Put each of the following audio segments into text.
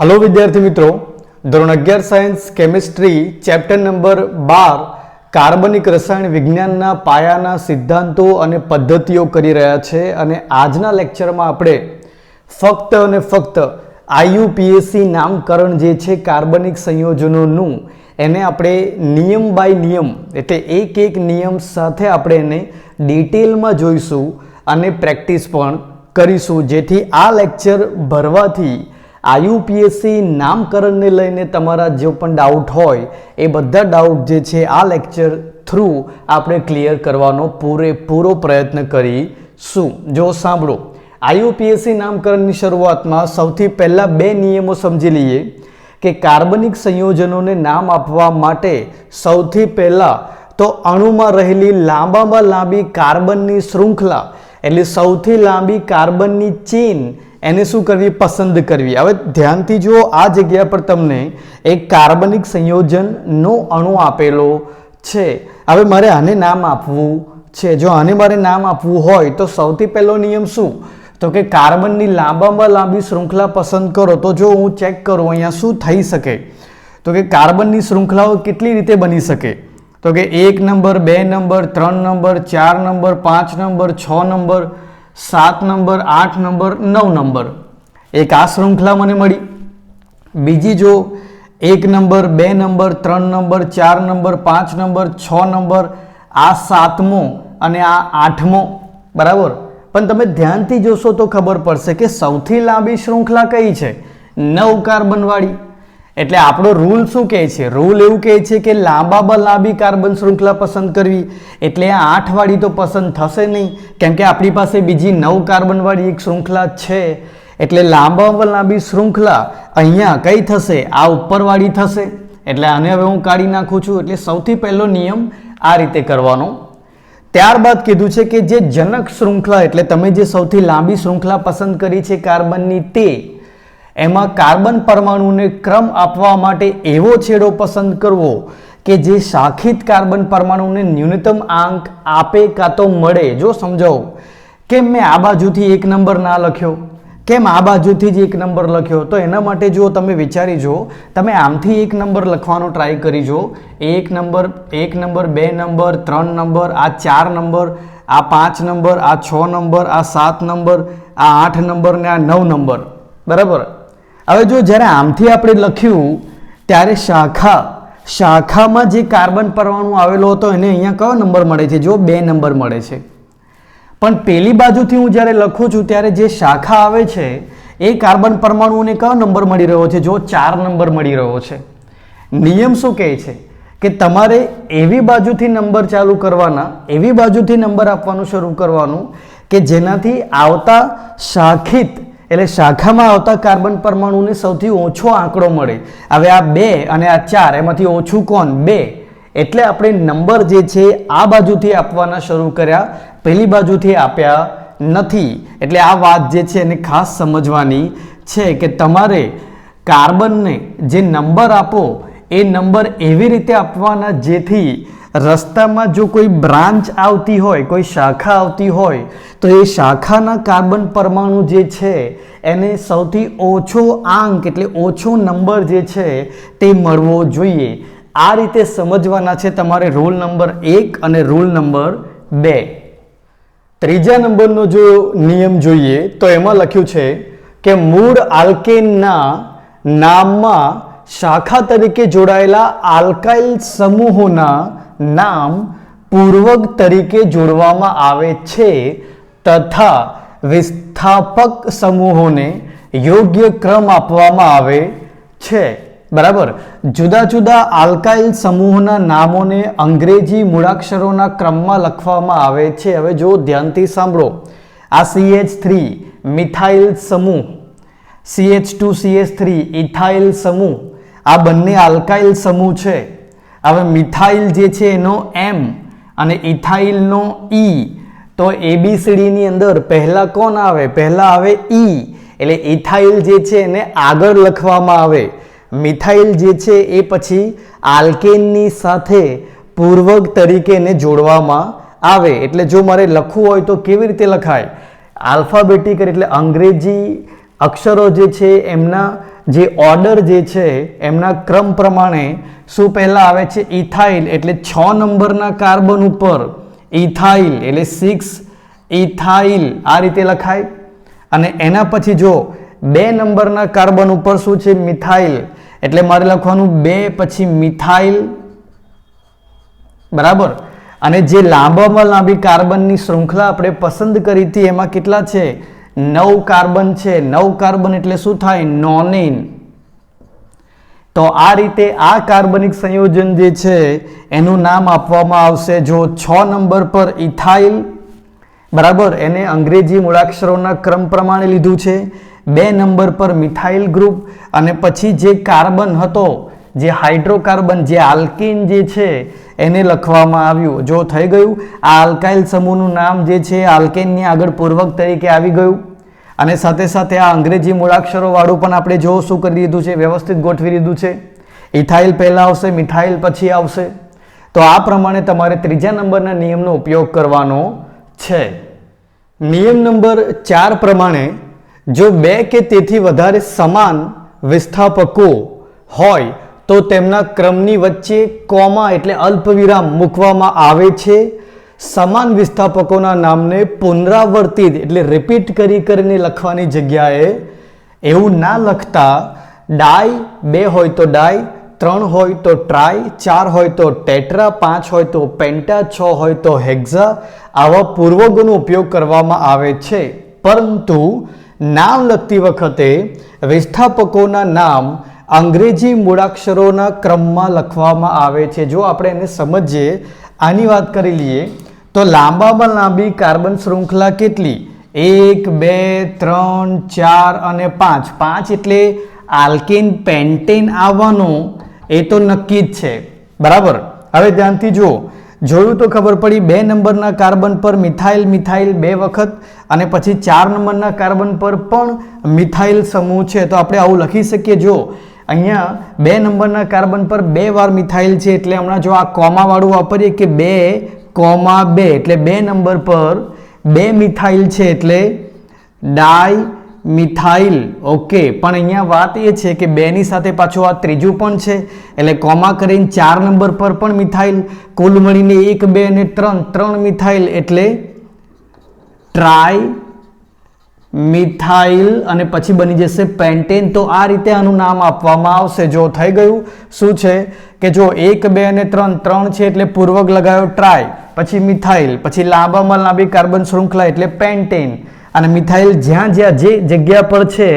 Hello વિદ્યાર્થી મિત્રો. ધોરણ અગિયાર સાયન્સ કેમિસ્ટ્રી ચેપ્ટર નંબર બાર, કાર્બનિક રસાયણ વિજ્ઞાનના પાયાના સિદ્ધાંતો અને પદ્ધતિઓ કરી રહ્યા છે અને આજના લેક્ચરમાં આપણે ફક્ત અને ફક્ત આઈયુપીએસસી નામકરણ જે છે કાર્બનિક સંયોજનોનું, એને આપણે નિયમ બાય નિયમ, એટલે એક એક નિયમ સાથે આપણે એને ડિટેલમાં જોઈશું અને પ્રેક્ટિસ પણ કરીશું. જેથી આ લેક્ચર ભરવાથી આયુપીએસસી નામકરણને લઈને તમારા જે પણ ડાઉટ હોય, એ બધા ડાઉટ જે છે આ લેક્ચર થ્રુ આપણે ક્લિયર કરવાનો પૂરેપૂરો પ્રયત્ન કરીશું. જો સાંભળો આયુપીએસસી નામકરણની શરૂઆતમાં સૌથી પહેલાં બે નિયમો સમજી લઈએ કે કાર્બનિક સંયોજનોને નામ આપવા માટે સૌથી પહેલાં તો અણુમાં રહેલી લાંબામાં લાંબી કાર્બનની શૃંખલા, એટલે સૌથી લાંબી કાર્બનની ચેન એને શું કરવી? પસંદ કરવી. હવે ધ્યાનથી જુઓ, આ જગ્યા પર તમને એક કાર્બનિક સંયોજનનો અણુ આપેલો છે. હવે મારે આને નામ આપવું છે. જો આને મારે નામ આપવું હોય, તો સૌથી પહેલો નિયમ શું? તો કે કાર્બનની લાંબામાં લાંબી શૃંખલા પસંદ કરો. તો જો હું ચેક કરું, અહીંયા શું થઈ શકે? તો કે કાર્બનની શૃંખલાઓ કેટલી રીતે બની શકે? તો કે એક નંબર, બે નંબર, ત્રણ નંબર, ચાર નંબર, પાંચ નંબર, છ નંબર સાત નંબર, આઠ નંબર, નવ નંબર. એક આ શૃંખલા મને મળી. બીજી જો એક નંબર, બે નંબર, ત્રણ નંબર, ચાર નંબર, પાંચ નંબર, છ નંબર, આ સાતમો અને આ આઠમો. બરાબર? પણ તમે ધ્યાનથી જોશો તો ખબર પડશે કે સૌથી લાંબી શૃંખલા કઈ છે? નવ કાર્બનવાળી એટલે આપણો રૂલ શું કહે છે? રૂલ એવું કહે છે કે લાંબામાં લાંબી કાર્બન શૃંખલા પસંદ કરવી. એટલે આ આઠવાળી તો પસંદ થશે નહીં. કેમ કે આપણી પાસે બીજી નવ કાર્બનવાળી એક શૃંખલા છે. એટલે લાંબા લાંબી શૃંખલા અહીંયા કઈ થશે? આ ઉપરવાળી થશે. એટલે આને હવે હું કાઢી નાખું છું. એટલે સૌથી પહેલો નિયમ આ રીતે કરવાનો. ત્યારબાદ કીધું છે કે જે જનક શૃંખલા, એટલે તમે જે સૌથી લાંબી શૃંખલા પસંદ કરી છે કાર્બનની તે એમાં કાર્બન પરમાણુને ક્રમ આપવા માટે એવો છેડો પસંદ કરવો કે જે શાખિત કાર્બન પરમાણુને ન્યૂનતમ આંક આપે કાં તો મળે? જો સમજાવો. કેમ મેં આ બાજુથી એક નંબર ના લખ્યો? કેમ આ બાજુથી જ એક નંબર લખ્યો? તો એના માટે જો તમે વિચારી જો તમે આમથી એક નંબર લખવાનો ટ્રાય કરી જો એક નંબર એક નંબર, બે નંબર, ત્રણ નંબર, આ ચાર નંબર, આ પાંચ નંબર, આ છ નંબર, આ સાત નંબર, આ આઠ નંબર ને આ નવ નંબર. બરાબર? હવે જો જ્યારે આમથી આપણે લખ્યું, ત્યારે શાખા, શાખામાં જે કાર્બન પરમાણુ આવેલો હતો એને અહીંયા કયો નંબર મળે છે? જો બે નંબર મળે છે. પણ પેલી બાજુથી હું જ્યારે લખું છું, ત્યારે જે શાખા આવે છે, એ કાર્બન પરમાણુઓને કયો નંબર મળી રહ્યો છે? જો ચાર નંબર મળી રહ્યો છે. નિયમ શું કહે છે? કે તમારે એવી બાજુથી નંબર ચાલુ કરવાના, એવી બાજુથી નંબર આપવાનું શરૂ કરવાનું, કે જેનાથી આવતા શાખિત એટલે શાખામાં આવતા કાર્બન પરમાણુને સૌથી ઓછો આંકડો મળે. હવે આ બે અને આ ચાર, એમાંથી ઓછું કોણ? બે. એટલે આપણે નંબર જે છે, આ બાજુથી આપવાના શરૂ કર્યા પહેલી બાજુથી આપ્યા નથી. એટલે આ વાત જે છે એને ખાસ સમજવાની છે કે તમારે કાર્બનને જે નંબર આપો, એ નંબર એવી રીતે આપવાના જેથી રસ્તામાં જો કોઈ બ્રાન્ચ આવતી હોય, કોઈ શાખા આવતી હોય, તો એ શાખાના કાર્બન પરમાણુ જે છે, એને સૌથી ઓછો આંક એટલે ઓછો નંબર જે છે, તે મળવો જોઈએ. આ રીતે સમજવાના છે તમારે રૂલ નંબર એક અને રૂલ નંબર બે. ત્રીજા નંબરનો જો નિયમ જોઈએ, તો એમાં લખ્યું છે કે મૂળ આલ્કેનના નામમાં શાખા તરીકે જોડાયેલા આલ્કાઇલ સમૂહોના નામ પૂર્વક તરીકે જોડવામાં આવે છે તથા વિસ્થાપક સમૂહોને યોગ્ય ક્રમ આપવામાં આવે છે. બરાબર? જુદા જુદા આલ્કાઇલ સમૂહના નામોને અંગ્રેજી મૂળાક્ષરોના ક્રમમાં લખવામાં આવે છે. હવે જો ધ્યાનથી સાંભળો. આ સીએચ થ્રી મિથાઇલ સમૂહ. CH two CH three ethyl સમૂહ. આ બંને આલ્કાઇલ સમૂહ છે. હવે મિથાઇલ જે છે એનો એમ અને ઇથાઇલનો ઈ. તો એબીસીડીની અંદર પહેલાં કોણ આવે? પહેલાં આવે ઈ. એટલે ઇથાઇલ જે છે એને આગળ લખવામાં આવે. મિથાઇલ જે છે એ પછી આલ્કેનની સાથે પૂર્વક તરીકે એને જોડવામાં આવે. એટલે જો મારે લખવું હોય તો કેવી રીતે લખાય? આલ્ફાબેટિક એટલે અંગ્રેજી અક્ષરો જે છે એમના જે ઓર્ડર જે છે, એમના ક્રમ પ્રમાણે શું પહેલાં આવે છે, ઇથાઇલ, એટલે છ નંબરના કાર્બન ઉપર. ઇથાઇલ, એટલે સિક્સ ઇથાઇલ, આ રીતે લખાય. અને એના પછી જો બે નંબરના કાર્બન ઉપર શું છે, મિથાઇલ, એટલે મારે લખવાનું બે પછી મિથાઇલ. બરાબર? અને જે લાંબામાં લાંબી કાર્બનની શૃંખલા આપણે પસંદ કરી હતી, એમાં કેટલા છે? નવ કાર્બન છે, નવ કાર્બન એટલે શું થાય? નોનેન. તો આ રીતે આ કાર્બનિક સંયોજન જે છે, એનું નામ આપવામાં આવશે જો છ નંબર પર ઇથાઇલ. બરાબર? એને અંગ્રેજી મૂળાક્ષરોના ક્રમ પ્રમાણે લીધું છે. બે નંબર પર મિથાઇલ ગ્રુપ અને પછી જે કાર્બન હતો, જે હાઇડ્રોકાર્બન, જે આલ્કિન જે છે એને લખવામાં આવ્યું. જો થઈ ગયું, આ આલ્કાઇલ સમૂહનું નામ જે છે, આલ્કેનની આગળ પૂર્વક તરીકે આવી ગયું. અને સાથે સાથે આ અંગ્રેજી મૂળાક્ષરોવાળું પણ આપણે જો શું કરી દીધું છે, વ્યવસ્થિત ગોઠવી દીધું છે. ઇથાઇલ પહેલાં આવશે, મિથાઇલ પછી આવશે. તો આ પ્રમાણે તમારે ત્રીજા નંબરના નિયમનો ઉપયોગ કરવાનો છે. નિયમ નંબર ચાર પ્રમાણે જો બે કે તેથી વધારે સમાન વિસ્થાપકો હોય તો તેમના ક્રમની વચ્ચે કોમા એટલે અલ્પવિરામ મૂકવામાં આવે છે. સમાન વિસ્થાપકોના નામને પુનરાવર્તિત એટલે રિપીટ કરી કરીને લખવાની જગ્યાએ એવું ના લખતા ડાય બે હોય તો ડાય ત્રણ હોય તો ટ્રાય ચાર હોય તો ટેટ્રા, પાંચ હોય તો પેન્ટા, છ હોય તો હેક્ઝા આવા પૂર્વગોનો ઉપયોગ કરવામાં આવે છે. પરંતુ નામ લખતી વખતે વિસ્થાપકોના નામ અંગ્રેજી મૂળાક્ષરોના ક્રમમાં લખવામાં આવે છે. જો આપણે એને સમજીએ, આની વાત કરી લઈએ, તો લાંબામાં લાંબી કાર્બન શૃંખલા કેટલી? એક, બે, ત્રણ, ચાર અને પાંચ. પાંચ એટલે આલ્કેન પેન્ટેન આવવાનું, એ તો નક્કી જ છે. બરાબર? હવે ધ્યાનથી જુઓ. જોયું તો ખબર પડી, બે નંબરના કાર્બન પર મિથાઇલ મિથાઇલ બે વખત અને પછી ચાર નંબરના કાર્બન પર પણ મિથાઇલ સમૂહ છે. તો આપણે આવું લખી શકીએ. જો અહીંયા બે નંબરના કાર્બન પર બે વાર મિથાઇલ છે એટલે હમણાં જો આ કોમાવાળું વાપરીએ કે બે કોમા બે, એટલે બે નંબર પર બે મિથાઇલ છે એટલે ડાય મિથાઇલ ઓકે, પણ અહીંયા વાત એ છે કે બેની સાથે પાછું આ ત્રીજું પણ છે, એટલે કોમા કરીને ચાર નંબર પર પણ મિથાઇલ, કુલ મળીને એક, બે અને ત્રણ ત્રણ મિથાઇલ એટલે ટ્રાય મિથાઇલ અને પછી બની જશે પેન્ટેન. તો આ રીતે આનું નામ આપવામાં આવશે. જો થઈ ગયું, શું છે? કે જો એક, બે અને ત્રણ ત્રણ છે એટલે પૂર્વક લગાવ્યો ટ્રાય, પછી મિથાઇલ, પછી લાંબામાં લાંબી કાર્બન શૃંખલા એટલે પેન્ટેન. અને મિથાઇલ જ્યાં જ્યાં જે જગ્યા પર છે,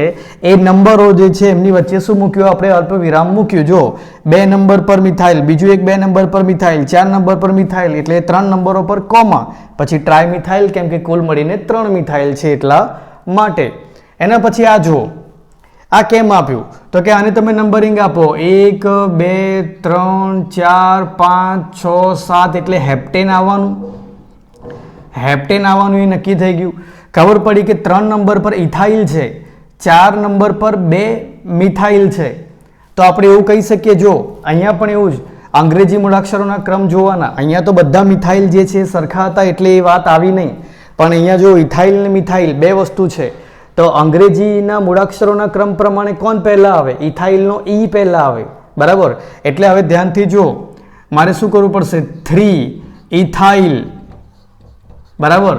એ નંબરો જે છે એમની વચ્ચે શું મૂક્યું? આપણે અલ્પ વિરામ મૂક્યું. જો બે નંબર પર મિથાઇલ, બીજું એક બે નંબર પર મિથાઇલ, ચાર નંબર પર મિથાઇલ એટલે ત્રણ નંબરો પર કોમા. પછી ટ્રાય મિથાઇલ, કેમ કે કુલ મળીને ત્રણ મિથાઇલ છે એટલા માટે. એના પછી આ જુઓ. આ કેમ આપ્યું? તો કે આને તમે નંબરિંગ આપો. એક, બે, ત્રણ, ચાર, પાંચ, છ, સાત એટલે હેપ્ટેન આવવાનું. હેપ્ટેન આવવાનું એ નક્કી થઈ ગયું. ખબર પડી કે ત્રણ નંબર પર ઇથાઇલ છે. ચાર નંબર પર બે મિથાઇલ છે. તો આપણે એવું કહી શકીએ, જો, અહીંયા પણ એવું જ. અંગ્રેજી મૂળાક્ષરોના ક્રમ જોવાના. અહીંયા તો બધા મિથાઇલ જે છે સરખા હતા એટલે એ વાત આવી નહીં. પણ અહીંયા જો ઇથાઇલ ને મિથાઇલ બે વસ્તુ છે, તો અંગ્રેજીના મૂળાક્ષરોના ક્રમ પ્રમાણે કોણ પહેલાં આવે? ઇથાઇલનો ઈ પહેલાં આવે. બરાબર? એટલે હવે ધ્યાનથી જો મારે શું કરવું પડશે? Three, ethyl. બરાબર?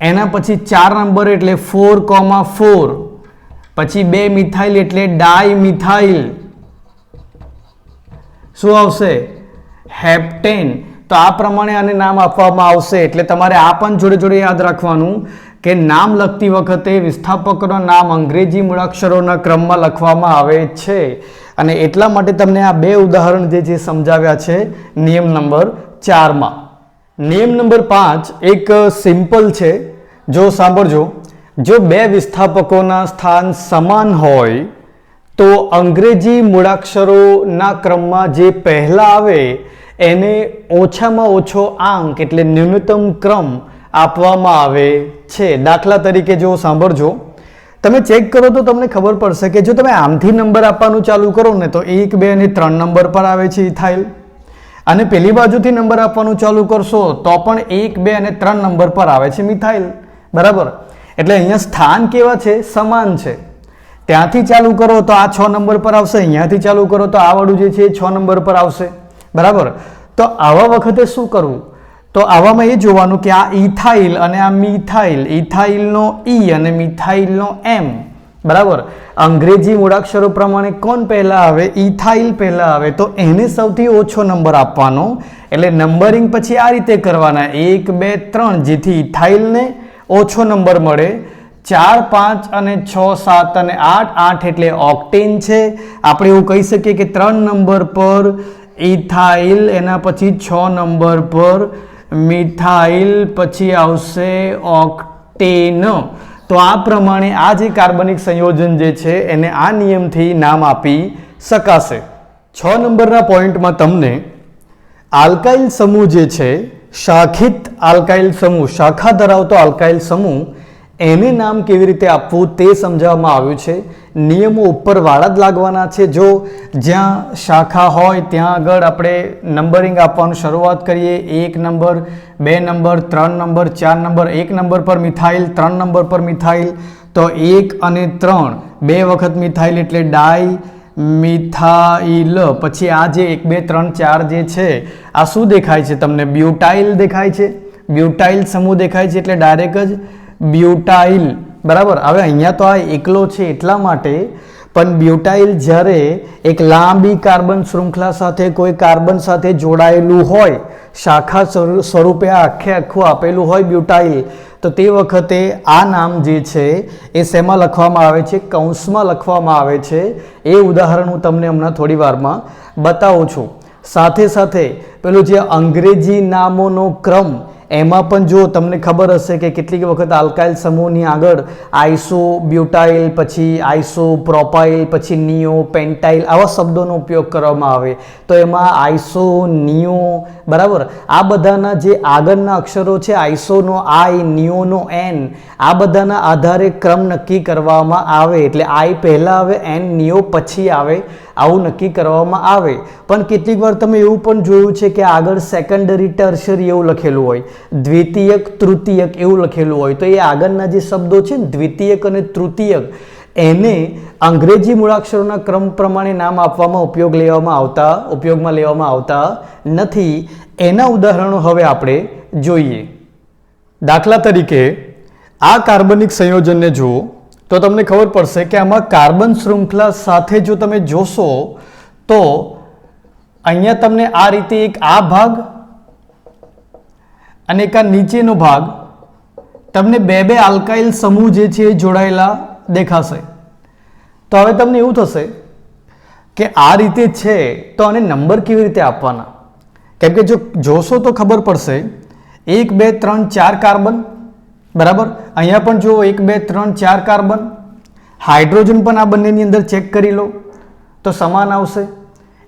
એના પછી ચાર નંબર એટલે ફોર કોમા ફોર. પછી બે મિથાઇલ એટલે ડાય મિથાઇલ. શું આવશે? હેપ્ટેન. તો આ પ્રમાણે આને નામ આપવામાં આવશે. એટલે તમારે આ પણ જોડે જોડે યાદ રાખવાનું કે નામ લખતી વખતે વિસ્થાપકોના નામ અંગ્રેજી મૂળાક્ષરોના ક્રમમાં લખવામાં આવે છે. અને એટલા માટે તમને આ બે ઉદાહરણ જે છે સમજાવ્યા છે, નિયમ નંબર ચારમાં. નિયમ નંબર પાંચ એક સિમ્પલ છે. જો સાંભળજો. જો બે વિસ્થાપકોના સ્થાન સમાન હોય, તો અંગ્રેજી મૂળાક્ષરોના ક્રમમાં જે પહેલાં આવે એને ઓછામાં ઓછો આંક એટલે ન્યૂનતમ ક્રમ આપવામાં આવે છે. દાખલા તરીકે જો સાંભળજો. તમે ચેક કરો તો તમને ખબર પડશે કે જો તમે આમથી નંબર આપવાનું ચાલુ કરો ને તો એક, બે અને ત્રણ નંબર પર આવે છે ઇથાઇલ અને પેલી બાજુથી નંબર આપવાનું ચાલુ કરશો તો પણ એક, બે અને ત્રણ નંબર પર આવે છે મિથાઇલ બરાબર? એટલે અહીંયા સ્થાન કેવા છે? સમાન છે. ત્યાંથી ચાલુ કરો તો આ છ નંબર પર આવશે. અહીંયાથી ચાલુ કરો તો આ વાળું જે છે એ છ નંબર પર આવશે. બરાબર? તો આવા વખતે શું કરવું? તો આવામાં એ જોવાનું કે આ ઇથાઇલ અને આ મિથાઇલ, ઇથાઇલનો ઈ અને મિથાઇલનો એમ બરાબર? અંગ્રેજી મૂળાક્ષરો પ્રમાણે કોણ પહેલાં આવે? ઇથાઇલ પહેલાં આવે. તો એને સૌથી ઓછો નંબર આપવાનો. એટલે નંબરિંગ પછી આ રીતે કરવાના. એક, બે, ત્રણ, જેથી ઇથાઇલને ઓછો નંબર મળે. ચાર, પાંચ અને છ, સાત અને આઠ. આઠ એટલે ઓક્ટેન છે. આપણે એવું કહી શકીએ કે ત્રણ નંબર પર ઇથાઇલ એના પછી છ નંબર પર, મિથાઇલ પછી આવશે ઓક્ટેન. તો આ પ્રમાણે આ જે કાર્બનિક સંયોજન જે છે, એને આ નિયમથી નામ આપી શકાશે. છ નંબરના પોઈન્ટમાં તમને આલ્કાઇલ સમૂહ જે છે, શાખિત આલ્કાઇલ સમૂહ, શાખા ધરાવતો આલ્કાઇલ સમૂહ, એને નામ કેવી રીતે આપવું તે સમજાવવામાં આવ્યું છે. નિયમો ઉપર વાળા જ લાગવાના છે. જો જ્યાં શાખા હોય, ત્યાં આગળ આપણે નંબરિંગ આપવાનું શરૂઆત કરીએ. એક નંબર, બે નંબર, ત્રણ નંબર, ચાર નંબર, એક નંબર પર મિથાઇલ, ત્રણ નંબર પર મિથાઇલ. તો એક અને ત્રણ, બે વખત મિથાઇલ એટલે ડાય મિથાઇલ. પછી આ જે એક, બે, ત્રણ, ચાર જે છે, આ શું દેખાય છે તમને? બ્યુટાઇલ દેખાય છે. બ્યુટાઇલ સમૂહ દેખાય છે એટલે ડાયરેક્ટ જ બ્યુટાઇલ. બરાબર? હવે અહીંયા તો આ એકલો છે એટલા માટે, પણ બ્યુટાઇલ જ્યારે એક લાંબી કાર્બન શૃંખલા સાથે કોઈ કાર્બન સાથે જોડાયેલું હોય, શાખા સ્વરૂ- સ્વરૂપે આખે આખું આપેલું હોય બ્યુટાઇલ, તો તે વખતે આ નામ જે છે, એ શેમાં લખવામાં આવે છે? કૌંસમાં લખવામાં આવે છે. એ ઉદાહરણ હું તમને હમણાં થોડી વારમાં બતાવું છું. સાથે સાથે પેલું જે અંગ્રેજી નામોનો ક્રમ એમાં પણ જો તમને ખબર હશે કે કેટલીક વખત આલ્કાઇલ સમૂહની આગળ આઈસો બ્યુટાઇલ પછી આઈસો પ્રોપાઇલ પછી નિયો પેન્ટાઇલ આવા શબ્દોનો ઉપયોગ કરવામાં આવે. તો એમાં આઈસો નિયો બરાબર? આ બધાના જે આગળના અક્ષરો છે આઈસોનો આઈ, નિયોનો એન, આ બધાના આધારે ક્રમ નક્કી કરવામાં આવે. એટલે આઈ પહેલાં આવે, એન, નિયો પછી આવે. આવું નક્કી કરવામાં આવે. પણ કેટલીક વાર તમે એવું પણ જોયું છે કે આગળ સેકન્ડરી ટર્શરી એવું લખેલું હોય. દ્વિતીયક, તૃતીયક એવું લખેલું હોય. તો એ આગળના જે શબ્દો છે ને, દ્વિતીયક અને તૃતીયક, એને અંગ્રેજી મૂળાક્ષરોના ક્રમ પ્રમાણે નામ આપવામાં ઉપયોગ લેવામાં આવતા, ઉપયોગમાં લેવામાં આવતા નથી. એના ઉદાહરણો હવે આપણે જોઈએ. દાખલા તરીકે, આ કાર્બનિક સંયોજનને જુઓ. તો તમને ખબર પડશે કે આમાં કાર્બન શૃંખલા સાથે જો તમે જોશો, તો અહીંયા તમને આ રીતે એક આ ભાગ અને એક આ નીચેનો ભાગ તમને બે બે આલ્કાઇલ સમૂહ જે છે એ જોડાયેલા દેખાશે. તો હવે તમને એવું થશે કે આ રીતે છે તો આને નંબર કેવી રીતે આપવાના? કેમ કે જો જોશો તો ખબર પડશે, એક બે ત્રણ ચાર કાર્બન બરાબર? અહીંયા પણ જુઓ, એક, બે, ત્રણ, ચાર કાર્બન હાઇડ્રોજન પણ આ બંનેની અંદર ચેક કરી લો. તો સમાન આવશે.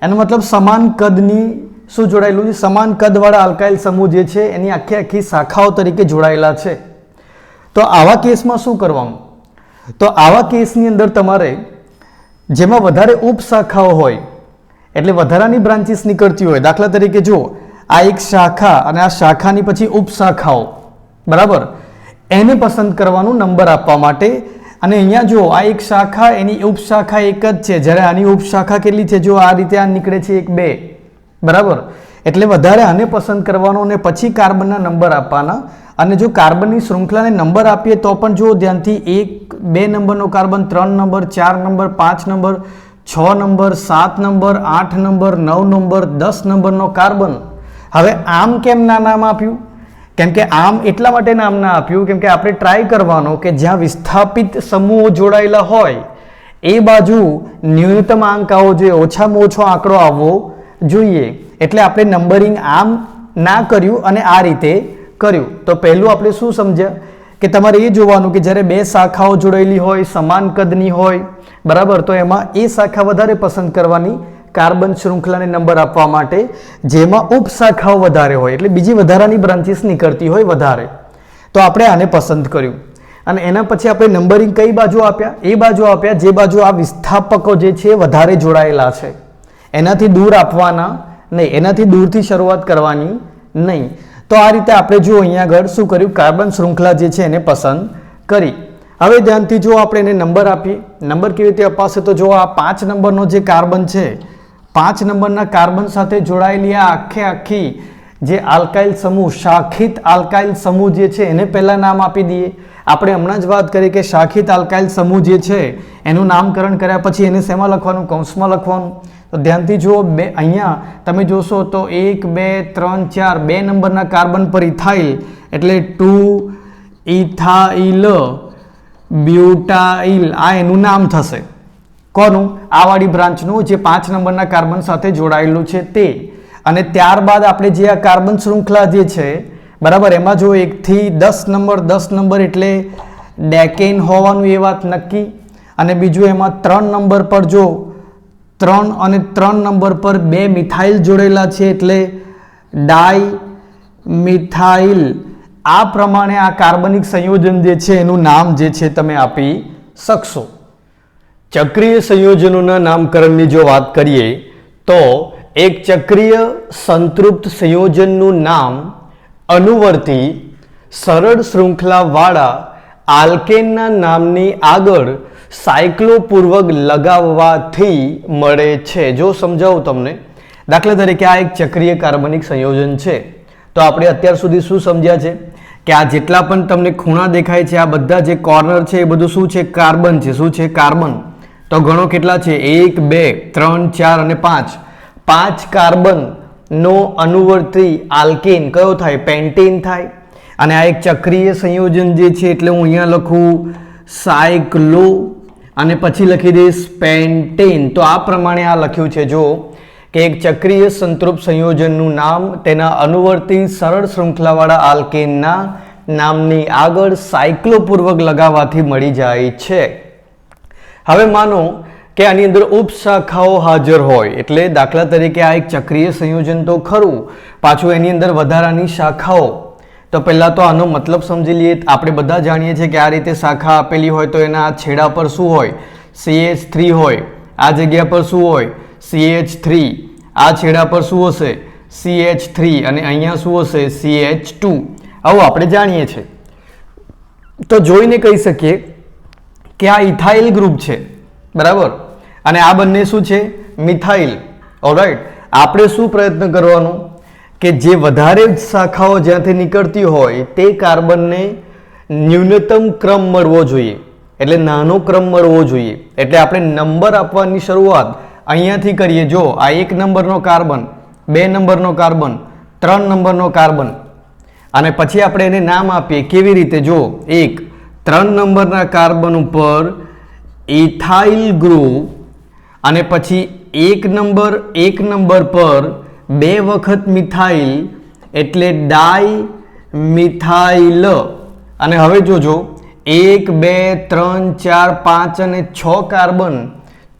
એનો મતલબ સમાન કદની શું જોડાયેલું છે? સમાન કદવાળા આલ્કાઇલ સમૂહ જે છે, એની આખી આખી શાખાઓ તરીકે જોડાયેલા છે. તો આવા કેસમાં શું કરવાનું? તો આવા કેસની અંદર તમારે જેમાં વધારે ઉપશાખાઓ હોય, એટલે વધારાની બ્રાન્ચીસ નીકળતી હોય, દાખલા તરીકે જુઓ, આ એક શાખા અને આ શાખાની પછી ઉપશાખાઓ. બરાબર? એને પસંદ કરવાનું નંબર આપવા માટે. અને અહીંયા જો આ એક શાખા, એની ઉપશાખા એક જ છે. જ્યારે આની ઉપશાખા કેટલી છે? જો આ રીતે આ નીકળે છે એક બે. બરાબર? એટલે વધારે આને પસંદ કરવાનો અને પછી કાર્બનના નંબર આપવાના. અને જો કાર્બનની શૃંખલાને નંબર આપીએ તો પણ જો ધ્યાનથી એક, બે નંબરનો કાર્બન, ત્રણ નંબર, ચાર નંબર, પાંચ નંબર, છ નંબર, સાત નંબર, આઠ નંબર, નવ નંબર, દસ નંબરનો કાર્બન. હવે આમ કેમ ના નામ આપ્યું? કેમ કે આમ એટલા માટે નામ ના આપ્યું, કેમ કે આપણે ટ્રાય કરવાનો કે જ્યાં વિસ્થાપિત સમૂહો જોડાયેલા હોય, એ બાજુ ન્યૂનતમ આંક આવો જોઈએ, ઓછામાં ઓછો આંકડો આવવો જોઈએ. એટલે આપણે નંબરિંગ આમ ના કર્યું અને આ રીતે કર્યું. તો પહેલું આપણે શું સમજ્યા? કે તમારે એ જોવાનું કે જ્યારે બે શાખાઓ જોડાયેલી હોય, સમાન કદની હોય, બરાબર? તો એમાં એ શાખા વધારે પસંદ કરવાની કાર્બન શૃંખલાને નંબર આપવા માટે જેમાં ઉપશાખાઓ વધારે હોય, એટલે બીજી વધારાની બ્રાન્ચીસ નીકળતી હોય વધારે. તો આપણે આને પસંદ કર્યું. અને એના પછી આપણે નંબરિંગ કઈ બાજુ આપ્યા? એ બાજુ આપ્યા જે બાજુ આ વિસ્થાપકો જે છે વધારે જોડાયેલા છે. એનાથી દૂર આપવાના નહીં, એનાથી દૂરથી શરૂઆત કરવાની નહીં. તો આ રીતે આપણે જો અહીંયા આગળ શું કર્યું? કાર્બન શૃંખલા જે છે એને પસંદ કરી. હવે ધ્યાનથી જો આપણે એને નંબર આપીએ. નંબર કેવી રીતે અપાશે? તો જો આ પાંચ નંબરનો જે કાર્બન છે પાંચ નંબરના કાર્બન સાથે જોડાયેલી આ આખે આખી જે આલ્કાઇલ સમૂહ, શાખિત આલ્કાઇલ સમૂહ જે છે, એને પહેલાં નામ આપી દઈએ. આપણે હમણાં જ વાત કરી કે શાખિત આલ્કાઇલ સમૂહ જે છે, એનું નામકરણ કર્યા પછી એને શેમાં લખવાનું? કૌંસમાં લખવાનું. તો ધ્યાનથી જુઓ, બે, અહીંયા તમે જોશો તો એક, બે, ત્રણ, ચાર, બે નંબરના કાર્બન પર ઇથાઇલ એટલે ટુ, ઇથાઇલ, બ્યુટાઇલ, આ એનું નામ થશે. કોનું? આ વાળી બ્રાન્ચનું જે પાંચ નંબરના કાર્બન સાથે જોડાયેલું છે તે. અને ત્યારબાદ આપણે જે આ કાર્બન શૃંખલા જે છે, બરાબર, એમાં જો એકથી દસ નંબર દસ નંબર એટલે ડેકેન હોવાનું એ વાત નક્કી. અને બીજું એમાં ત્રણ નંબર પર જો ત્રણ અને ત્રણ નંબર પર બે મિથાઇલ જોડેલા છે એટલે ડાઈ મિથાઇલ. આ પ્રમાણે આ કાર્બનિક સંયોજન જે છે એનું નામ જે છે તમે આપી શકશો. ચક્રીય સંયોજનોના નામકરણની જો વાત કરીએ, તો એક ચક્રીય સંતૃપ્ત સંયોજનનું નામ અનુવર્તી સરળ શૃંખલાવાળા આલ્કેનના નામની આગળ સાયક્લોપૂર્વક લગાવવાથી મળે છે. જો સમજાવું તમને, દાખલા તરીકે આ એક ચક્રીય કાર્બનિક સંયોજન છે. તો આપણે અત્યાર સુધી શું સમજ્યા છે? કે આ જેટલા પણ તમને ખૂણા દેખાય છે, આ બધા જે કોર્નર છે, એ બધું શું છે? કાર્બન છે. શું છે? કાર્બન. તો ગણો કેટલા છે? એક, બે, ત્રણ, ચાર અને પાંચ. પાંચ કાર્બન નો અનુવર્તી આલ્કેન કયો થાય? પેન્ટેન થાય. અને આ એક ચક્રીય સંયોજન જે છે એટલે હું અહીંયા લખું સાયક્લો અને પછી લખી દઈશ પેન્ટેન. તો આ પ્રમાણે આ લખ્યું છે જો કે એક ચક્રીય સંતૃપ્ત સંયોજનનું નામ તેના અનુવર્તી સરળ શૃંખલાવાળા આલ્કેનના નામની આગળ સાયક્લોપૂર્વક લગાવવાથી મળી જાય છે. હવે માનો કે આની અંદર ઉપશાખાઓ હાજર હોય, એટલે દાખલા તરીકે આ એક ચક્રીય સંયોજન તો ખરું, પાછું એની અંદર વધારાની શાખાઓ. તો પહેલાં તો આનો મતલબ સમજી લઈએ, આપણે બધા જાણીએ છીએ કે આ રીતે શાખા આપેલી હોય તો એના છેડા પર શું હોય? સીએચ થ્રી હોય. આ જગ્યા પર શું હોય? સીએચ થ્રી આ છેડા પર શું હશે? સીએચ થ્રી અને અહીંયા શું હશે? સીએચ ટુ આવું આપણે જાણીએ છીએ. તો જોઈને કહી શકીએ કે આ ઇથાઇલ ગ્રુપ છે. બરાબર? અને આ બંને શું છે? મિથાઇલ. ઓલરાઈટ આપણે શું પ્રયત્ન કરવાનો? કે જે વધારે શાખાઓ જ્યાંથી નીકળતી હોય, તે કાર્બનને ન્યૂનતમ ક્રમ મળવો જોઈએ. એટલે નાનો ક્રમ મળવો જોઈએ. એટલે આપણે નંબર આપવાની શરૂઆત અહીંયાથી કરીએ. જો આ એક નંબરનો કાર્બન, બે નંબરનો કાર્બન, ત્રણ નંબરનો કાર્બન. અને પછી આપણે એને નામ આપીએ. કેવી રીતે? જો એક ત્રણ નંબરના કાર્બન ઉપર ઇથાઇલ ગ્રુપ અને પછી એક નંબર એક નંબર પર બે વખત મિથાઇલ એટલે ડાઈ મિથાઇલ અને હવે જોજો, એક, બે, ત્રણ, ચાર, પાંચ અને છ કાર્બન.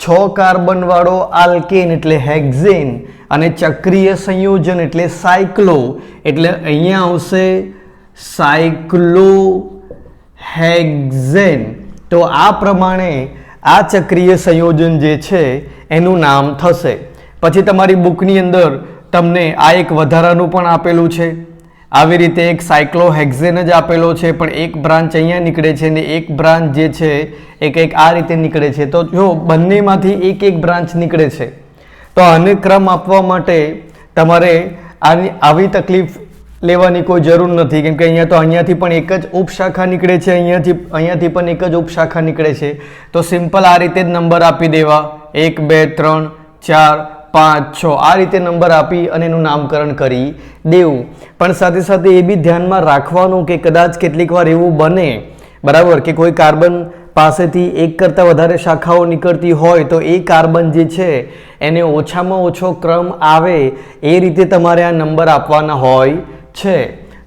છ કાર્બનવાળો આલ્કેન એટલે હેક્ઝેન અને ચક્રીય સંયોજન એટલે સાયક્લો. એટલે અહીંયા આવશે સાયક્લો. હેક્ઝેન. તો આ પ્રમાણે આ ચક્રીય સંયોજન જે છે, એનું નામ થશે. પછી તમારી બુકની અંદર તમને આ એક વધારાનું પણ આપેલું છે. આવી રીતે એક સાયક્લોહેક્ઝેન જ આપેલો છે, પણ એક બ્રાન્ચ અહીંયા નીકળે છે ને એક બ્રાન્ચ જે છે એ કંઈક આ રીતે નીકળે છે. તો જો બંનેમાંથી એક એક બ્રાન્ચ નીકળે છે, તો આને ક્રમ આપવા માટે તમારે આની આવી તકલીફ લેવાની કોઈ જરૂર નથી. કેમ કે અહીંયા તો અહીંયાથી પણ એક જ ઉપશાખા નીકળે છે, અહીંયાથી અહીંયાથી પણ એક જ ઉપશાખા નીકળે છે. તો સિમ્પલ આ રીતે જ નંબર આપી દેવા. એક, બે, ત્રણ, ચાર, પાંચ, છ. આ રીતે નંબર આપી અને એનું નામકરણ કરી દેવું. પણ સાથે સાથે એ બી ધ્યાનમાં રાખવાનું કે કદાચ કેટલીક વાર એવું બને, બરાબર, કે કોઈ કાર્બન પાસેથી એક કરતાં વધારે શાખાઓ નીકળતી હોય તો એ કાર્બન જે છે, એને ઓછામાં ઓછો ક્રમ આવે એ રીતે તમારે આ નંબર આપવાના હોય. છે.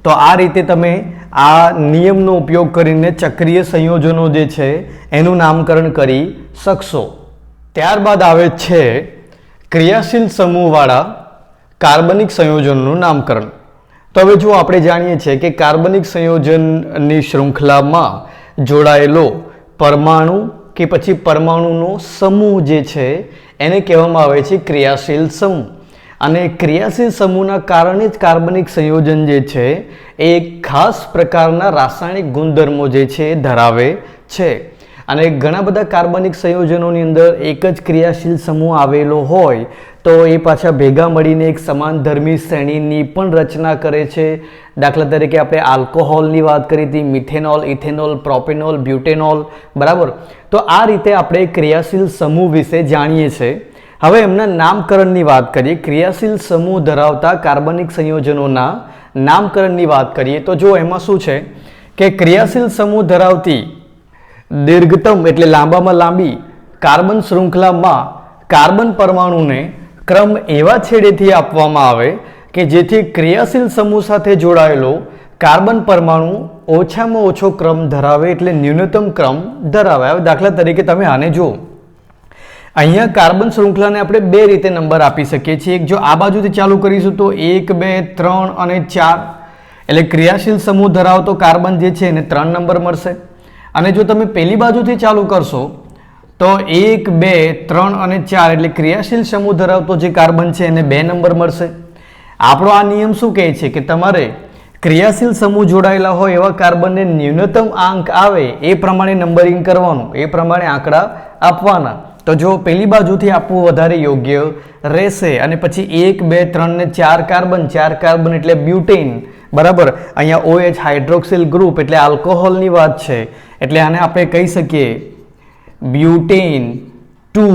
તો આ રીતે તમે આ નિયમનો ઉપયોગ કરીને ચક્રીય સંયોજનો જે છે, એનું નામકરણ કરી શકશો. ત્યારબાદ આવે છે ક્રિયાશીલ સમૂહવાળા કાર્બનિક સંયોજનનું નામકરણ. તો હવે જો આપણે જાણીએ છીએ કે કાર્બનિક સંયોજનની શૃંખલામાં જોડાયેલો પરમાણુ કે પછી પરમાણુનો સમૂહ જે છે, એને કહેવામાં આવે છે ક્રિયાશીલ સમૂહ. અને ક્રિયાશીલ સમૂહના કારણે જ કાર્બનિક સંયોજન જે છે, એ ખાસ પ્રકારના રાસાયણિક ગુણધર્મો જે છે, એ ધરાવે છે. અને ઘણા બધા કાર્બનિક સંયોજનોની અંદર એક જ ક્રિયાશીલ સમૂહ આવેલો હોય, તો એ પાછા ભેગા મળીને એક સમાન ધર્મી શ્રેણીની પણ રચના કરે છે. દાખલા તરીકે આપણે આલ્કોહોલની વાત કરી હતી, મિથેનોલ, ઇથેનોલ, પ્રોપેનોલ, બ્યુટેનોલ, બરાબર? તો આ રીતે આપણે ક્રિયાશીલ સમૂહ વિશે જાણીએ છીએ. હવે એમના નામકરણની વાત કરીએ. ક્રિયાશીલ સમૂહ ધરાવતા કાર્બનિક સંયોજનોના નામકરણની વાત કરીએ તો જો એમાં શું છે કે ક્રિયાશીલ સમૂહ ધરાવતી દીર્ઘતમ એટલે લાંબામાં લાંબી કાર્બન શૃંખલામાં કાર્બન પરમાણુને ક્રમ એવા છેડેથી આપવામાં આવે કે જેથી ક્રિયાશીલ સમૂહ સાથે જોડાયેલો કાર્બન પરમાણુ ઓછામાં ઓછો ક્રમ ધરાવે એટલે ન્યૂનતમ ક્રમ ધરાવે. હવે દાખલા તરીકે તમે આને જુઓ. અહીંયા કાર્બન શૃંખલાને આપણે બે રીતે નંબર આપી શકીએ છીએ. જો આ બાજુથી ચાલુ કરીશું તો એક, બે, ત્રણ અને ચાર. એટલે ક્રિયાશીલ સમૂહ ધરાવતો કાર્બન જે છે એને ત્રણ નંબર મળશે. અને જો તમે પેલી બાજુથી ચાલુ કરશો, તો એક, બે, ત્રણ અને ચાર એટલે ક્રિયાશીલ સમૂહ ધરાવતો જે કાર્બન છે એને બે નંબર મળશે. આપણો આ નિયમ શું કહે છે? કે તમારે ક્રિયાશીલ સમૂહ જોડાયેલા હોય એવા કાર્બનને ન્યૂનતમ આંક આવે એ પ્રમાણે નંબરિંગ કરવાનું, એ પ્રમાણે આંકડા આપવાના. તો જો પેલી બાજુથી આપવું વધારે યોગ્ય રહેશે અને પછી એક, બે, ત્રણ ને ચાર કાર્બન ચાર કાર્બન એટલે બ્યુટેન બરાબર? અહીંયા ઓએચ હાઇડ્રોક્સિલ ગ્રુપ એટલે આલ્કોહોલની વાત છે. એટલે આને આપણે કહી શકીએ બ્યુટેન ટુ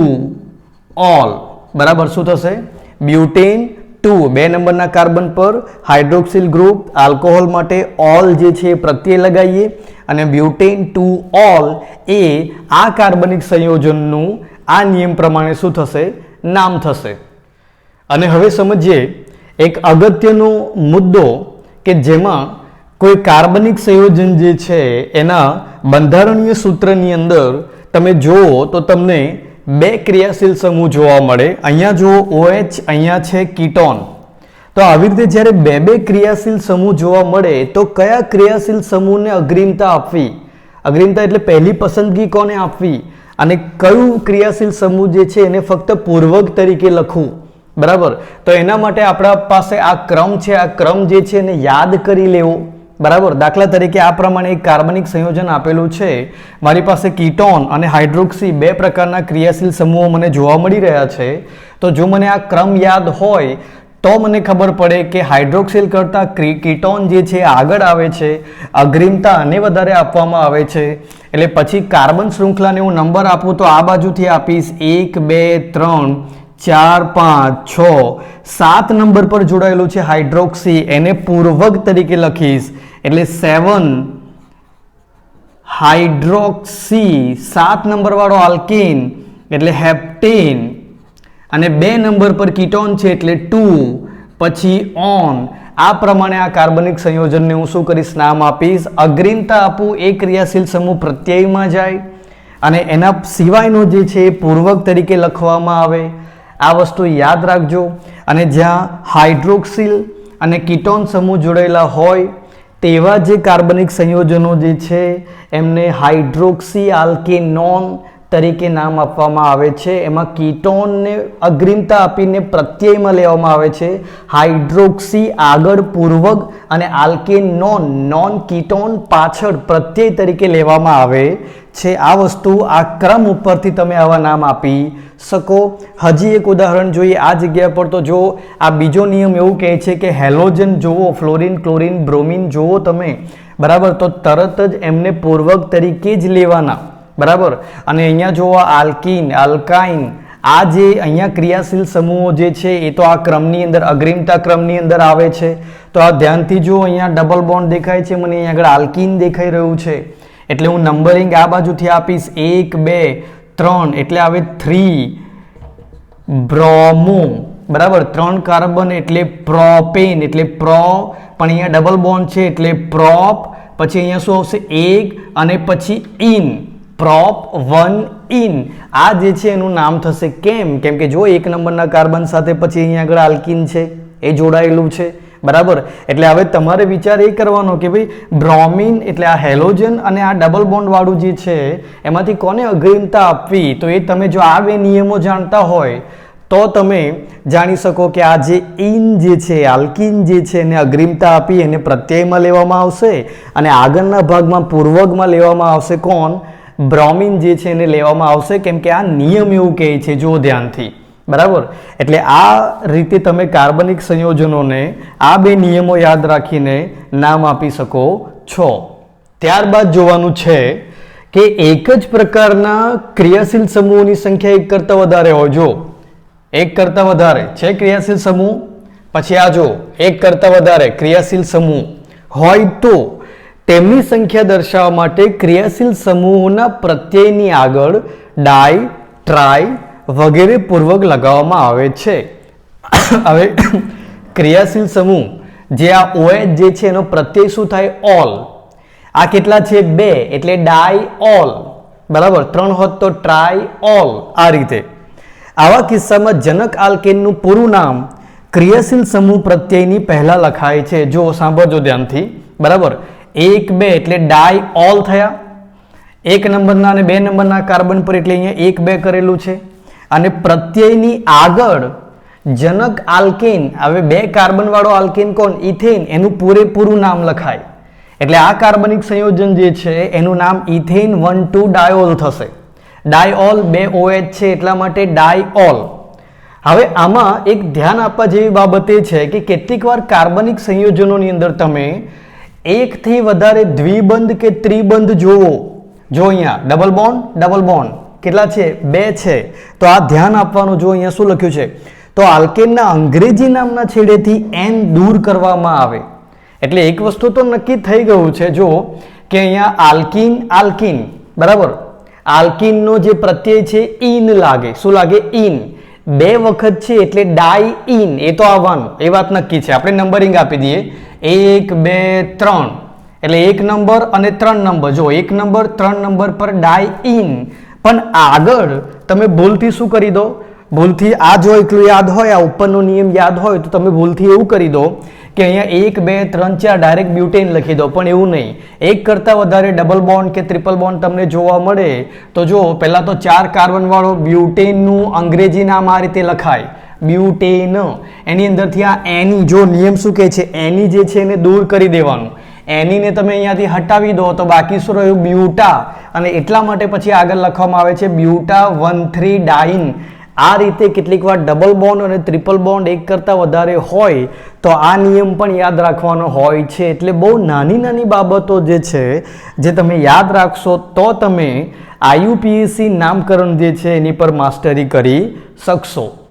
ઓલ. બરાબર? શું થશે? Butane two. બે નંબરના કાર્બન પર હાઇડ્રોક્સિલ ગ્રુપ આલ્કોહોલ માટે ઓલ જે છે એ પ્રત્યય લગાવીએ અને બ્યુટેન ટુ ઓલ એ આ કાર્બનિક સંયોજનનું આ નિયમ પ્રમાણે શું થશે? નામ થશે. અને હવે સમજીએ, એક અગત્યનો મુદ્દો કે જેમાં કોઈ કાર્બનિક સંયોજન જે છે, એના બંધારણીય સૂત્રની અંદર તમે જુઓ તો તમને બે ક્રિયાશીલ સમૂહ જોવા મળે. અહીંયા જુઓ ઓએચ અહીંયા છે કીટોન. તો આવી રીતે જ્યારે બે બે ક્રિયાશીલ સમૂહ જોવા મળે, તો કયા ક્રિયાશીલ સમૂહને અગ્રિમતા આપવી? અગ્રિમતા એટલે પહેલી પસંદગી કોને આપવી? અને કયું ક્રિયાશીલ સમૂહ જે છે એને ફક્ત પૂર્વક તરીકે લખવું? બરાબર? તો એના માટે આપણા પાસે આ ક્રમ છે, આ ક્રમ જે છે એને યાદ કરી લેવો. બરાબર? દાખલા તરીકે આ પ્રમાણે એક કાર્બનિક સંયોજન આપેલું છે. મારી પાસે કીટોન અને હાઇડ્રોક્સી બે પ્રકારના ક્રિયાશીલ સમૂહો મને જોવા મળી રહ્યા છે. તો જો મને આ ક્રમ યાદ હોય, તો મને ખબર પડે કે હાઇડ્રોક્સિલ કરતાં કીટોન જે છે આગળ આવે છે, અગ્રિમતા આને વધારે આપવામાં આવે છે. એટલે પછી કાર્બન શૃંખલાને હું નંબર આપું તો આ બાજુથી આપીશ એક, બે, ત્રણ, ચાર, પાંચ, છ. સાત નંબર પર જોડાયેલું છે હાઇડ્રોક્સી. એને પૂર્વક તરીકે લખીશ. એટલે સેવન હાઇડ્રોક્સી. સાત નંબરવાળો આલ્કિન. એટલે હેપ્ટેન. અને બે નંબર પર કીટોન છે એટલે ટુ. પછી ઓન. આ પ્રમાણે આ કાર્બનિક સંયોજનને હું શું કરીશ, નામ આપીશ. અગ્રિમતા આપું, એ ક્રિયાશીલ સમૂહ પ્રત્યયમાં જાય. અને એના સિવાયનો જે છે એ પૂર્વક તરીકે લખવામાં આવે. આ વસ્તુ યાદ રાખજો. અને જ્યાં હાઇડ્રોક્સિલ અને કીટોન સમૂહ જોડાયેલા હોય, તેવા જે કાર્બનિક સંયોજનો જે છે, એમને હાઇડ્રોક્સી આલ્કેનોન તરીકે નામ આપવામાં આવે છે. એમાં કીટોનને અગ્રિમતા આપીને પ્રત્યયમાં લેવામાં આવે છે. હાઇડ્રોક્સી આગળ પૂર્વક અને આલ્કેન નોન નોન કીટોન પાછળ પ્રત્યય તરીકે લેવામાં આવે છે. આ વસ્તુ આ ક્રમ ઉપરથી તમે આવા નામ આપી શકો. હજી એક ઉદાહરણ જોઈએ. આ જગ્યા પર તો જો આ બીજો નિયમ એવું કહે છે કે હેલોજન જુઓ, ફ્લોરિન, ક્લોરિન, બ્રોમિન જુઓ તમે. બરાબર? તો તરત જ એમને પૂર્વક તરીકે જ લેવાના. બરાબર? અને અહીંયા જો આલ્કીન, આલ્કાઇન, આ જે અહીંયા ક્રિયાશીલ સમૂહો જે છે, એ તો આ ક્રમની અંદર, અગ્રિમતા ક્રમની અંદર આવે છે. તો આ ધ્યાનથી જો અહીંયા ડબલ બોન્ડ દેખાય છે, મને અહીંયા આગળ આલ્કીન દેખાઈ રહ્યું છે. એટલે હું નંબરિંગ આ બાજુથી આપીશ. એક, બે, ત્રણ, એટલે આવે થ્રી બ્રોમો. બરાબર? ત્રણ કાર્બન એટલે પ્રોપેન, એટલે પ્રો, પણ અહીંયા ડબલ બોન્ડ છે, એટલે પ્રોપ. પછી અહીંયા શું આવશે? એક, અને પછી ઇન પ્રોપ વન ઇન. આ જે છે એનું નામ થશે કેમ? કેમ કે જો એક નંબરના કાર્બન સાથે પછી અહીંયા આગળ આલ્કિન છે, એ જોડાયેલું છે. બરાબર? એટલે હવે તમારે વિચાર એ કરવાનો કે ભાઈ, બ્રોમિન એટલે આ હેલોજન અને આ ડબલ બોન્ડ વાળું જે છે, એમાંથી કોને અગ્રિમતા આપવી? તો એ તમે જો આ બે નિયમો જાણતા હોય, તો તમે જાણી શકો કે આ જે ઇન જે છે, આલ્કિન જે છે, એને અગ્રિમતા આપી, એને પ્રત્યયમાં લેવામાં આવશે. અને આગળના ભાગમાં પૂર્વગમાં લેવામાં આવશે કોણ? બ્રોમિન જે છે એને લેવામાં આવશે, કેમ કે આ નિયમ એવું કહે છે જો ધ્યાનથી. બરાબર? એટલે આ રીતે તમે કાર્બનિક સંયોજનોને આ બે નિયમો યાદ રાખીને નામ આપી શકો છો. ત્યારબાદ જોવાનું છે કે એક જ પ્રકારના ક્રિયાશીલ સમૂહોની સંખ્યા એક કરતાં વધારે હોય. જો એક કરતાં વધારે છે ક્રિયાશીલ સમૂહ? પછી આ જો એક કરતાં વધારે ક્રિયાશીલ સમૂહ હોય તો તેમની સંખ્યા દર્શાવવા માટે ક્રિયાશીલ સમૂહોના પ્રત્યયની આગળ ડાય ટ્રાય વગેરે પૂર્વક લગાવવામાં આવે છે. હવે ક્રિયાશીલ સમૂહ, જે આ ઓએચ જે છે એનો પ્રત્યય શું થાય? ઓલ આ કેટલા છે? બે. એટલે ડાય ઓલ બરાબર? ત્રણ હોત તો ટ્રાય ઓલ આ રીતે. આવા કિસ્સામાં જનક આલ્કેનનું પૂરું નામ ક્રિયાશીલ સમૂહ પ્રત્યયની પહેલાં લખાય છે. જો સાંભળજો ધ્યાનથી. બરાબર? એક, બે એટલે ડાય ઓલ થયા. એક નંબરના અને બે નંબરના કાર્બન પર એટલે અહીંયા એક, બે કરેલું છે. અને પ્રત્યયની આગળ જનક આલ્કેન, હવે બે કાર્બનવાળો આલ્કેન કોણ? ઇથેન. એનું પૂરેપૂરું નામ લખાય. એટલે આ કાર્બનિક સંયોજન જે છે, એનું નામ ઇથેન વન ટુ ડાયોલ થશે. ડાયઓલ બે ઓએચ છે, એટલા માટે ડાયઓલ. હવે આમાં એક ધ્યાન આપવા જેવી બાબત એ છે કે કેટલીક વાર કાર્બનિક સંયોજનોની અંદર તમે એકથી વધારે દ્વિબંધ કે ત્રિબંધ જોવો જો અહીંયા ડબલ બોન્ડ ડબલ બોન્ડ કેટલા છે? બે છે. તો આ ધ્યાન આપવાનું જો અહીંયા શું લખ્યું છે? તો આલ્કેનના અંગ્રેજી નામના છેડેથી એન દૂર કરવામાં આવે. એટલે એક વસ્તુ તો નક્કી થઈ ગયું છે જો કે અહીંયા આલ્કિન આલ્કિન, બરાબર? આલ્કિનનો જે પ્રત્યય છે ઇન લાગે. શું લાગે? ઇન બે વખત છે એટલે ડાય ઇન એ તો આવવાનું. એ વાત નક્કી છે. આપણે નંબરિંગ આપી દઈએ. એક, બે, ત્રણ. એટલે એક નંબર અને ત્રણ નંબર જો એક નંબર ત્રણ નંબર પર ડાય ઇન પણ આગળ તમે ભૂલથી શું કરી દો? ભૂલથી આ જો એટલું યાદ હોય, આ ઉપરનો નિયમ યાદ હોય, તો તમે ભૂલથી એવું કરી દો કે અહીંયા એક, બે, ત્રણ, ચાર ડાયરેક્ટ બ્યુટેન લખી દો, પણ એવું નહીં. એક કરતાં વધારે ડબલ બોન્ડ કે ટ્રિપલ બોન્ડ તમને જોવા મળે, તો જો પહેલાં તો ચાર કાર્બનવાળો બ્યુટેનનું અંગ્રેજી નામ આ રીતે લખાય. બ્યુટેન એની અંદરથી આ એની જો નિયમ શું કહે છે? એની જે છે એને દૂર કરી દેવાનું. એનીને તમે અહીંયાથી હટાવી દો, તો બાકી શું રહ્યું? બ્યુટા અને એટલા માટે પછી આગળ લખવામાં આવે છે બ્યુટા વન થ્રી ડાઇન આ રીતે કેટલીક વાર ડબલ બોન્ડ અને ટ્રિપલ બોન્ડ એક કરતાં વધારે હોય, તો આ નિયમ પણ યાદ રાખવાનો હોય છે. એટલે બહુ નાની નાની બાબતો જે છે, જે તમે યાદ રાખશો, તો તમે આયુપીએસસી નામકરણ જે છે, એની પર માસ્ટરી કરી શકશો.